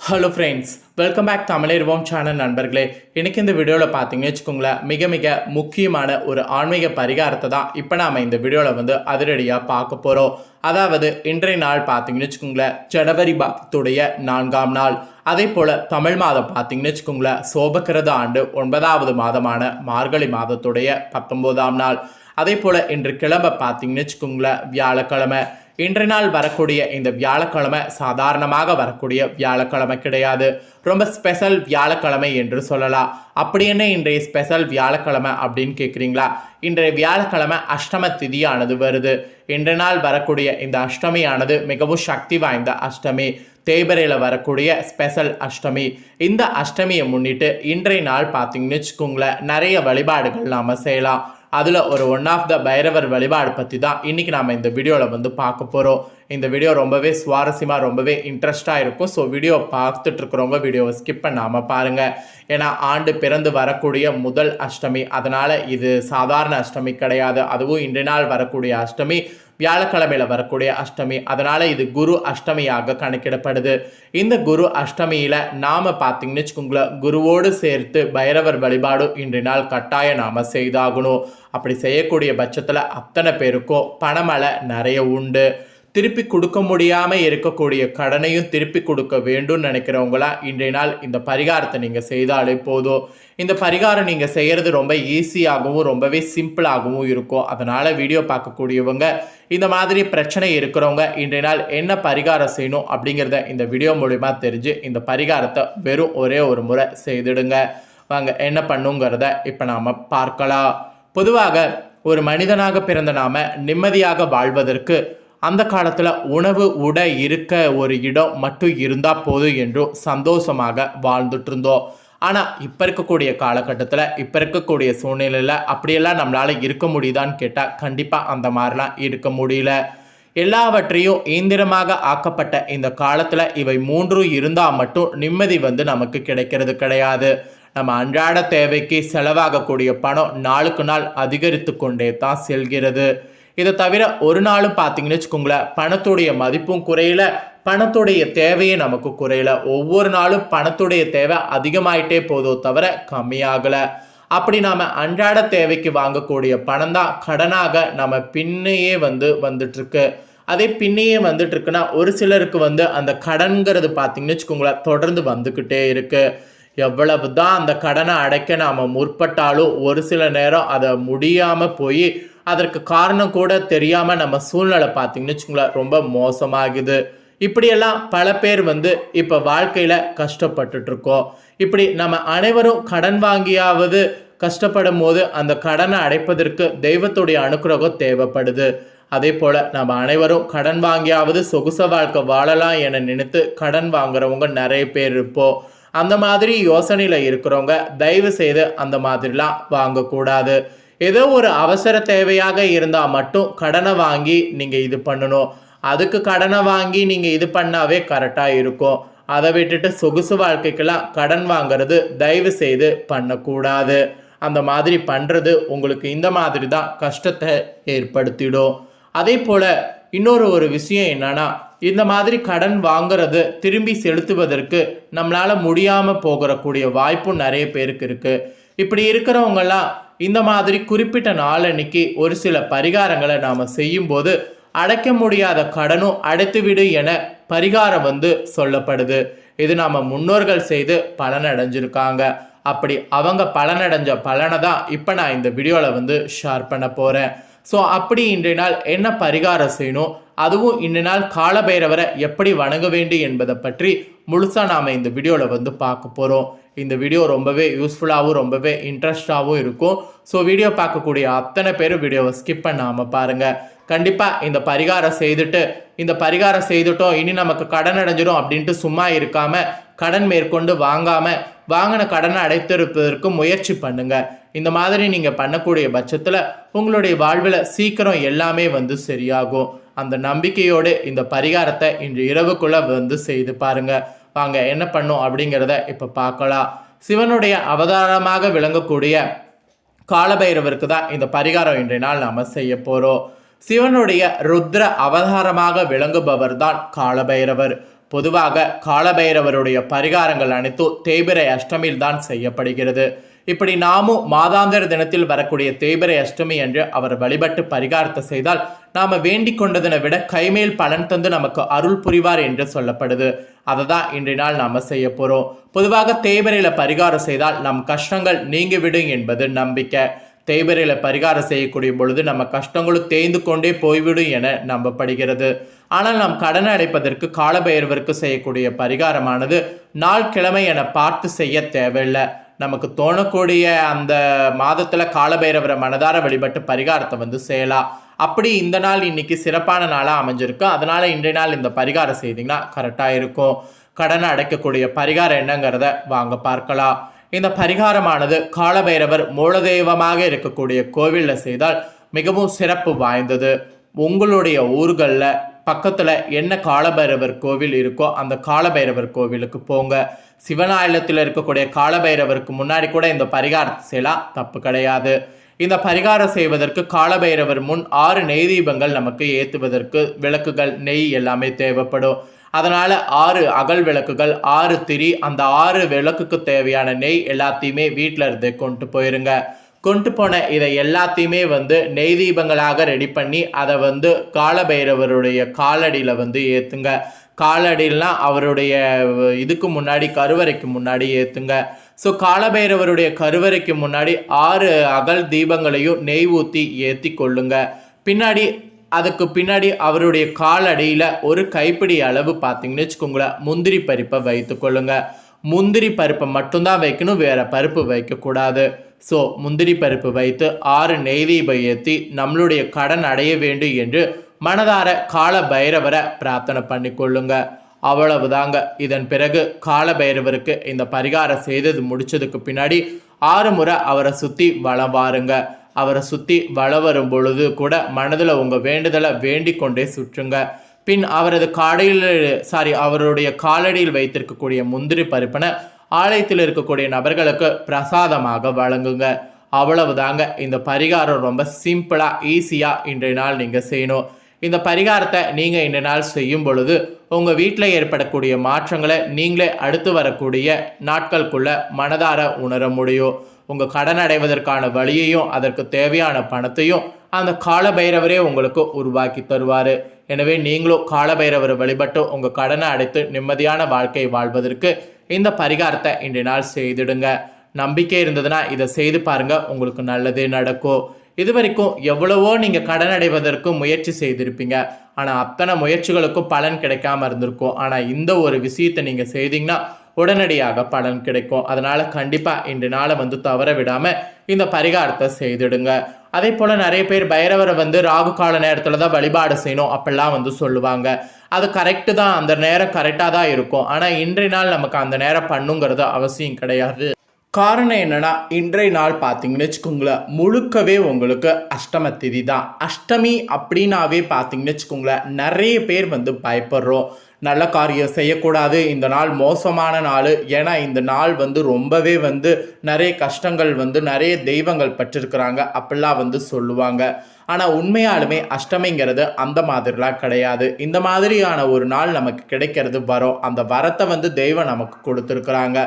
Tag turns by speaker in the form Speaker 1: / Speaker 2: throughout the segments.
Speaker 1: hello friends welcome back Tamizharvom channel நண்பர்களே. இன்றைக்கி இந்த வீடியோவில் பார்த்தீங்கன்னு வச்சுக்கோங்களேன் மிக மிக முக்கியமான ஒரு ஆன்மீக பரிகாரத்தை தான் இப்போ நாம் இந்த வீடியோவில் வந்து அதிரடியாக பார்க்க போகிறோம் அதாவது இன்றைய நாள் பார்த்தீங்கன்னு வச்சுக்கோங்களேன் ஜனவரி மாதத்துடைய நான்காம் நாள். அதே போல் தமிழ் மாதம் பார்த்தீங்கன்னு வச்சுக்கோங்களேன் சோபக்கிரத ஆண்டு ஒன்பதாவது மாதமான மார்கழி மாதத்துடைய பத்தொம்போதாம் நாள். அதே போல் இன்று கிளம்ப பார்த்தீங்கன்னு வச்சுக்கோங்களேன் வியாழக்கிழமை. இன்றைய நாள் வரக்கூடிய இந்த வியாழக்கிழமை சாதாரணமாக வரக்கூடிய வியாழக்கிழமை கிடையாது. ரொம்ப ஸ்பெஷல் வியாழக்கிழமை என்று சொல்லலாம். அப்படி என்ன இன்றைய ஸ்பெஷல் வியாழக்கிழமை அப்படின்னு கேட்குறீங்களா இன்றைய வியாழக்கிழமை அஷ்டம திதியானது வருது. இன்றைய நாள் வரக்கூடிய இந்த அஷ்டமியானது மிகவும் சக்தி வாய்ந்த அஷ்டமி. தேபரையில் வரக்கூடிய ஸ்பெஷல் அஷ்டமி. இந்த அஷ்டமியை முன்னிட்டு இன்றைய நாள் பார்த்தீங்கன்னு வச்சுக்கோங்களேன் நிறைய வழிபாடுகள் நாம் செய்யலாம். அதில் ஒரு ஒன் ஆஃப் த பைரவர் வழிபாடு பற்றி தான் இன்றைக்கி நாம் இந்த வீடியோவில் வந்து பார்க்க போகிறோம் இந்த வீடியோ ரொம்பவே சுவாரஸ்யமாக ரொம்பவே இன்ட்ரெஸ்டாக இருக்கும். ஸோ வீடியோ பார்த்துட்டு இருக்கிறவங்க வீடியோவை ஸ்கிப் பண்ணாமல் பாருங்கள் ஏன்னா ஆண்டு பிறந்து வரக்கூடிய முதல் அஷ்டமி. அதனால் இது சாதாரண அஷ்டமி கிடையாது. அதுவும் இன்றைய நாள் வரக்கூடிய அஷ்டமி. வியாழக்கிழமையில் வரக்கூடிய அஷ்டமி. அதனால் இது குரு அஷ்டமியாக கணக்கிடப்படுது. இந்த குரு அஷ்டமியில் நாம் பார்த்தீங்கன்னு வச்சுக்கோங்களேன் குருவோடு சேர்த்து பைரவர் வழிபாடு இன்றைய நாள் கட்டாயம் நாம் செய்தாகணும். அப்படி செய்யக்கூடிய பட்சத்தில் அத்தனை பேருக்கும் பணமழை நிறைய உண்டு. திருப்பி கொடுக்க முடியாமல் இருக்கக்கூடிய கடனையும் திருப்பி கொடுக்க வேண்டும்னு நினைக்கிறவங்களா இன்றைய நாள் இந்த பரிகாரத்தை நீங்கள் செய்தாலே போதும். இந்த பரிகாரம் நீங்கள் செய்கிறது ரொம்ப ஈஸியாகவும் ரொம்பவே சிம்பிளாகவும் இருக்கும். அதனால் வீடியோ பார்க்கக்கூடியவங்க இந்த மாதிரி பிரச்சனை இருக்கிறவங்க இன்றைய நாள் என்ன பரிகாரம் செய்யணும் அப்படிங்கிறத இந்த வீடியோ மூலிமா தெரிஞ்சு இந்த பரிகாரத்தை வெறும் ஒரே ஒரு முறை செய்திடுங்க. வாங்க என்ன பண்ணுங்கிறத இப்போ நாம் பார்க்கலாம். பொதுவாக ஒரு மனிதனாக பிறந்த நாம நிம்மதியாக வாழ்வதற்கு அந்த காலத்தில் உணவு உடை இருக்க ஒரு இடம் மட்டும் இருந்தால் போதும் என்றும் சந்தோஷமாக வாழ்ந்துட்டு இருந்தோம் ஆனால் இப்போ இருக்கக்கூடிய காலகட்டத்தில் இப்போ இருக்கக்கூடிய சூழ்நிலையில் அப்படியெல்லாம் நம்மளால் இருக்க முடியுதான்னு கேட்டால் கண்டிப்பாக அந்த மாதிரிலாம் இருக்க முடியல. எல்லாவற்றையும் இயந்திரமாக ஆக்கப்பட்ட இந்த காலத்தில் இவை மூன்றும் இருந்தால் மட்டும் நிம்மதி வந்து நமக்கு கிடைக்கிறது கிடையாது. நம்ம அன்றாட தேவைக்கு செலவாகக்கூடிய பணம் நாளுக்கு நாள் அதிகரித்து கொண்டே தான் செல்கிறது. இதை தவிர ஒரு நாளும் பார்த்தீங்கன்னு வச்சுக்கோங்களேன் பணத்துடைய மதிப்பும் குறையல பணத்துடைய தேவையே நமக்கு குறையல. ஒவ்வொரு நாளும் பணத்துடைய தேவை அதிகமாயிட்டே போதோ தவிர கம்மியாகலை. அப்படி நாம் அன்றாட தேவைக்கு வாங்கக்கூடிய பணம் தான் கடனாக நம்ம பின்னையே வந்து வந்துட்டுருக்கு. அதே பின்னையே வந்துட்டுருக்குன்னா ஒரு சிலருக்கு வந்து அந்த கடன்கிறது பார்த்தீங்கன்னு வச்சுக்கோங்களேன் தொடர்ந்து வந்துக்கிட்டே இருக்குது எவ்வளவு தான் அந்த கடனை அடைக்க நாம் முற்பட்டாலும் ஒரு சில நேரம் அதை முடியாமல் போய் அதற்கு காரணம் கூட தெரியாமல் நம்ம சூழ்நிலை பார்த்தீங்கன்னு வச்சுக்கோங்களேன் ரொம்ப மோசமாகுது. இப்படியெல்லாம் பல பேர் வந்து இப்போ வாழ்க்கையில் கஷ்டப்பட்டுட்டு இருக்கோம் இப்படி நம்ம அனைவரும் கடன் வாங்கியாவது கஷ்டப்படும் போது அந்த கடனை அடைப்பதற்கு தெய்வத்துடைய அனுக்கிரகம் தேவைப்படுது. அதே போல் நம்ம அனைவரும் கடன் வாங்கியாவது சொகுச வாழ்க்கை வாழலாம் என நினைத்து கடன் வாங்குறவங்க நிறைய பேர் இருப்போம். அந்த மாதிரி யோசனையில் இருக்கிறவங்க தயவு செய்து அந்த மாதிரிலாம் வாங்கக்கூடாது. ஏதோ ஒரு அவசர தேவையாக இருந்தால் மட்டும் கடனை வாங்கி நீங்கள் இது பண்ணணும். அதுக்கு கடனை வாங்கி நீங்கள் இது பண்ணாவே கரெக்டாக இருக்கும். அதை விட்டுட்டு சொகுசு வாழ்க்கைக்கெல்லாம் கடன் வாங்குறது தயவு செய்து பண்ணக்கூடாது. அந்த மாதிரி பண்ணுறது உங்களுக்கு இந்த மாதிரி தான் கஷ்டத்தை ஏற்படுத்திடும். அதே போல் இன்னொரு ஒரு விஷயம் என்னன்னா இந்த மாதிரி கடன் வாங்குறது திரும்பி செலுத்துவதற்கு நம்மளால் முடியாமல் போகிறக்கூடிய வாய்ப்பும் நிறைய பேருக்கு இருக்குது இப்படி இருக்கிறவங்கெல்லாம் இந்த மாதிரி குறிப்பிட்ட நாளன்னைக்கு ஒரு சில பரிகாரங்களை நாம் செய்யும்போது அடைக்க முடியாத கடனும் அடைத்துவிடு என பரிகாரம் வந்து சொல்லப்படுது. இது நாம் முன்னோர்கள் செய்து பலனடைஞ்சிருக்காங்க. அப்படி அவங்க பலனடைஞ்ச பலனை தான் இப்போ நான் இந்த வீடியோவில் வந்து ஷேர் பண்ண போகிறேன் ஸோ அப்படி இன்றைய நாள் என்ன பரிகாரம் செய்யணும்? அதுவும் இன்றைய நாள் காலபைரவரை எப்படி வணங்க வேண்டும் என்பதை பற்றி முழுசாக நாம் இந்த வீடியோவில் வந்து பார்க்க போகிறோம் இந்த வீடியோ ரொம்பவே யூஸ்ஃபுல்லாகவும் ரொம்பவே இன்ட்ரெஸ்டாகவும் இருக்கும். ஸோ வீடியோ பார்க்கக்கூடிய அத்தனை பேரும் வீடியோவை ஸ்கிப் பண்ணாமல் பாருங்கள் கண்டிப்பாக இந்த பரிகாரம் செய்துட்டு இந்த பரிகாரம் செய்துட்டோம் இனி நமக்கு கடன் அடைஞ்சிடும் அப்படின்ட்டு சும்மா இருக்காமல் கடன் மேற்கொண்டு வாங்காமல் வாங்கின கடனை அடைத்திருப்பதற்கு முயற்சி பண்ணுங்க. இந்த மாதிரி நீங்கள் பண்ணக்கூடிய பட்சத்தில் உங்களுடைய வாழ்வில் சீக்கிரம் எல்லாமே வந்து சரியாகும். அந்த நம்பிக்கையோடு இந்த பரிகாரத்தை இன்று இரவுக்குள்ள வந்து செய்து பாருங்க. வாங்க என்ன பண்ணும் அப்படிங்கிறத இப்போ பார்க்கலாம். சிவனுடைய அவதாரமாக விளங்கக்கூடிய காலபைரவருக்கு தான் இந்த பரிகாரம் இன்றைய நாள் நாம செய்ய போறோம். சிவனுடைய ருத்ர அவதாரமாக விளங்குபவர் தான் காலபைரவர். பொதுவாக காலபைரவருடைய பரிகாரங்கள் அனைத்தும் தேய்பிரை அஷ்டமியில் தான் செய்யப்படுகிறது. இப்படி நாமும் மாதாந்திர தினத்தில் வரக்கூடிய தேய்பிரை அஷ்டமி என்று அவர் வழிபட்டு பரிகாரத்தை செய்தால் நாம வேண்டிக் கொண்டதனை விட கைமேல் பலன் தந்து நமக்கு அருள் புரிவார் என்று சொல்லப்படுது. அதை தான் இன்றைய நாள் நாம செய்ய போறோம். பொதுவாக தேய்பிரையில பரிகாரம் செய்தால் நம் கஷ்டங்கள் நீங்கிவிடும் என்பது நம்பிக்கை. தேய்பிரையில பரிகாரம் செய்யக்கூடிய பொழுது நம்ம கஷ்டங்களும் தேய்ந்து கொண்டே போய்விடும் என நம்பப்படுகிறது. ஆனால் நாம் கடனை அடைப்பதற்கு காலபைரவருக்கு செய்யக்கூடிய பரிகாரமானது நாள் கிழமை என பார்த்து செய்ய தேவையில்லை. நமக்கு தோணக்கூடிய அந்த மாதத்தில் காலபைரவரை மனதார வழிபட்டு பரிகாரத்தை வந்து செய்யலாம். அப்படி இந்த நாள் இன்னைக்கு சிறப்பான நாளாக அமைஞ்சிருக்கு. அதனால் இன்றைய நாள் இந்த பரிகாரம் செய்தீங்கன்னா கரெக்டாக இருக்கும். கடனை அடைக்கக்கூடிய பரிகாரம் என்னங்கிறத வாங்க பார்க்கலாம். இந்த பரிகாரமானது காலபைரவர் மூலதெய்வமாக இருக்கக்கூடிய கோவிலில் செய்தால் மிகவும் சிறப்பு வாய்ந்தது. உங்களுடைய ஊர்களில் பக்கத்தில் என்ன காலபைரவர் கோவில் இருக்கோ அந்த காலபைரவர் கோவிலுக்கு போங்க. சிவனாலயத்தில் இருக்கக்கூடிய காலபைரவருக்கு முன்னாடி கூட இந்த பரிகாரத்தை செய்யலாம் தப்பு கிடையாது. இந்த பரிகாரம் செய்வதற்கு காலபைரவர் முன் ஆறு நெய் தீபங்கள் நமக்கு ஏற்றுவதற்கு விளக்குகள் நெய் எல்லாமே தேவைப்படும். அதனால் ஆறு அகல் விளக்குகள் ஆறு திரி அந்த ஆறு விளக்குக்கு தேவையான நெய் எல்லாத்தையுமே வீட்டில் இருந்து கொண்டு போயிருங்க. கொண்டு போன இதை எல்லாத்தையுமே வந்து நெய் தீபங்களாக ரெடி பண்ணி அதை வந்து காலபைரவருடைய காலடியில் வந்து ஏற்றுங்க காலடியிலாம் அவருடைய இதுக்கு முன்னாடி கருவறைக்கு முன்னாடி ஏற்றுங்க ஸோ காலபைரவருடைய கருவறைக்கு முன்னாடி ஆறு அகல் தீபங்களையும் நெய் ஊற்றி ஏற்றி கொள்ளுங்க. பின்னாடி அதுக்கு பின்னாடி அவருடைய காலடியில் ஒரு கைப்பிடி அளவு பார்த்தீங்கன்னு வச்சுக்கோங்களேன். முந்திரி பருப்பை வைத்து கொள்ளுங்க. முந்திரி பருப்பை மட்டும்தான் வைக்கணும் வேற பருப்பு வைக்கக்கூடாது ஸோ முந்திரி பருப்பு வைத்து ஆறு நெய்தீபை ஏற்றி நம்மளுடைய கடன் அடைய வேண்டும் என்று மனதார கால பைரவரை பிரார்த்தனை பண்ணி கொள்ளுங்க. அவ்வளவுதாங்க. இதன் பிறகு கால பைரவருக்கு இந்த பரிகாரம் செய்தது முடிச்சதுக்கு பின்னாடி ஆறு முறை அவரை சுற்றி வளம் வாருங்க. அவரை சுற்றி வள வரும் பொழுது கூட மனதில் உங்கள் வேண்டுதலை வேண்டிக் கொண்டே சுற்றுங்க. பின் அவரது காடையில் சாரி அவருடைய காலடியில் வைத்திருக்கக்கூடிய முந்திரி பருப்பினை ஆலயத்தில் இருக்கக்கூடிய நபர்களுக்கு பிரசாதமாக வழங்குங்க. அவ்வளவுதாங்க. இந்த பரிகாரம் ரொம்ப சிம்பிளாக ஈஸியாக இன்றைய நாள் நீங்கள் செய்யணும். இந்த பரிகாரத்தை நீங்கள் இன்றைய நாள் செய்யும் பொழுது உங்கள் வீட்டில் ஏற்படக்கூடிய மாற்றங்களை நீங்களே அடுத்து வரக்கூடிய நாட்களுக்குள்ள மனதார உணர முடியும். உங்கள் கடன் அடைவதற்கான வழியையும் அதற்கு தேவையான பணத்தையும் அந்த காலபைரவரே உங்களுக்கு உருவாக்கி தருவார். எனவே நீங்களும் காலபைரவரை வழிபட்டு உங்கள் கடனை அடைத்து நிம்மதியான வாழ்க்கை வாழ்வதற்கு இந்த பரிகாரத்தை இன்றைய நாள் செய்திடுங்க. நம்பிக்கை இருந்ததுன்னா இதை செய்து பாருங்கள் உங்களுக்கு நல்லதே நடக்கும். இது வரைக்கும் எவ்வளவோ நீங்கள் கடன் அடைவதற்கு முயற்சி செய்திருப்பீங்க. ஆனால் அத்தனை முயற்சிகளுக்கும் பலன் கிடைக்காம இருந்திருக்கும். ஆனால் இந்த ஒரு விஷயத்தை நீங்கள் செய்தீங்கன்னா உடனடியாக பலன் கிடைக்கும். அதனால கண்டிப்பாக இன்று நாளை வந்து தவற விடாமல் இந்த பரிகாரத்தை செய்திடுங்க. அதே போல் நிறைய பேர் பைரவரை வந்து ராகு கால நேரத்தில் தான் வழிபாடு செய்யணும் அப்படிலாம் வந்து சொல்லுவாங்க. அது கரெக்டு தான். அந்த நேரம் கரெக்டாக தான் இருக்கும். ஆனால் இன்றைய நாள் நமக்கு அந்த நேரம் பண்ணுங்கிறது அவசியம் கிடையாது. காரணம் என்னன்னா இன்றைய நாள் பார்த்தீங்கன்னு வச்சுக்கோங்களேன் முழுக்கவே உங்களுக்கு அஷ்டம திதி தான். அஷ்டமி அப்படின்னாவே பார்த்தீங்கன்னு வச்சுக்கோங்களேன் நிறைய பேர் வந்து பயப்படுறோம். நல்ல காரியம் செய்யக்கூடாது. இந்த நாள் மோசமான நாள். ஏன்னா இந்த நாள் வந்து ரொம்பவே வந்து நிறைய கஷ்டங்கள் வந்து நிறைய தெய்வங்கள் பற்றிருக்கிறாங்க அப்படிலாம் வந்து சொல்லுவாங்க. ஆனால் உண்மையாலுமே அஷ்டமிங்கிறது அந்த மாதிரிலாம் கிடையாது. இந்த மாதிரியான ஒரு நாள் நமக்கு கிடைக்கிறது வரும். அந்த வரத்தை வந்து தெய்வம் நமக்கு கொடுத்துருக்குறாங்க.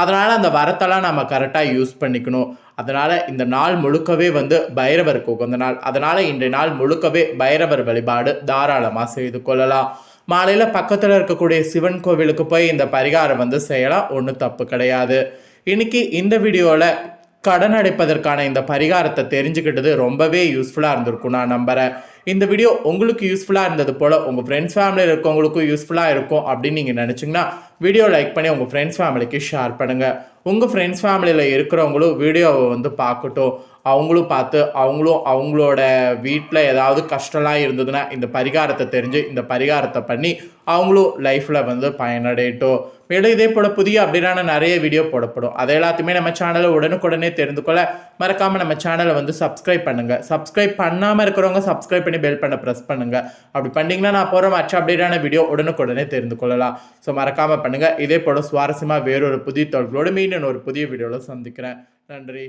Speaker 1: அதனால் அந்த வரத்தெல்லாம் நம்ம கரெக்டாக யூஸ் பண்ணிக்கணும். அதனால் இந்த நாள் முழுக்கவே வந்து பைரவருக்கு உகந்த நாள். அதனால் இன்றைய நாள் முழுக்கவே பைரவர் வழிபாடு தாராளமாக செய்து கொள்ளலாம். மாலையில் பக்கத்தில் இருக்கக்கூடிய சிவன் கோவிலுக்கு போய் இந்த பரிகாரம் வந்து செய்யலாம். ஒன்றும் தப்பு கிடையாது. இன்னைக்கு இந்த வீடியோவில் கடன் அடைப்பதற்கான இந்த பரிகாரத்தை தெரிஞ்சுக்கிட்டது ரொம்பவே யூஸ்ஃபுல்லாக இருந்திருக்கும் நான் நம்புகிறேன் இந்த வீடியோ உங்களுக்கு யூஸ்ஃபுல்லாக இருந்தது போல் உங்கள் ஃப்ரெண்ட்ஸ் ஃபேமிலியில் இருக்கவங்களுக்கும் யூஸ்ஃபுல்லாக இருக்கும் அப்படின்னு நீங்கள் நினச்சிங்கன்னா வீடியோ லைக் பண்ணி உங்கள் ஃப்ரெண்ட்ஸ் ஃபேமிலிக்கு ஷேர் பண்ணுங்கள் உங்கள் ஃப்ரெண்ட்ஸ் ஃபேமிலியில் இருக்கிறவங்களும் வீடியோவை வந்து பார்க்கட்டும். அவங்களும் பார்த்து அவங்களும் அவங்களோட வீட்டில் ஏதாவது கஷ்டம்லாம் இருந்ததுன்னா இந்த பரிகாரத்தை தெரிஞ்சு இந்த பரிகாரத்தை பண்ணி அவங்களும் லைஃப்பில் வந்து பயனடையட்டும். மேலும் இதே போல் புதிய அப்படின்னா நிறைய வீடியோ போடப்படும். அதை எல்லாத்தையுமே நம்ம சேனலை உடனுக்குடனே தெரிந்து கொள்ள மறக்காமல் நம்ம சேனலை வந்து சப்ஸ்கிரைப் பண்ணுங்கள் சப்ஸ்கிரைப் பண்ணாமல் இருக்கிறவங்க சப்ஸ்கிரைப் பண்ணி பெல் பண்ண ப்ரெஸ் பண்ணுங்கள் அப்படி பண்ணிங்கன்னா நான் போகிற மற்ற அப்டேட்டான வீடியோ உடனுக்குடனே தெரிந்து கொள்ளலாம். ஸோ மறக்காமல் பண்ணுங்கள் இதே போல் சுவாரஸ்யமாக வேறொரு புதிய தொடர்களோடு மீண்டும் ஒரு புதிய வீடியோவில் சந்திக்கிறேன். நன்றி.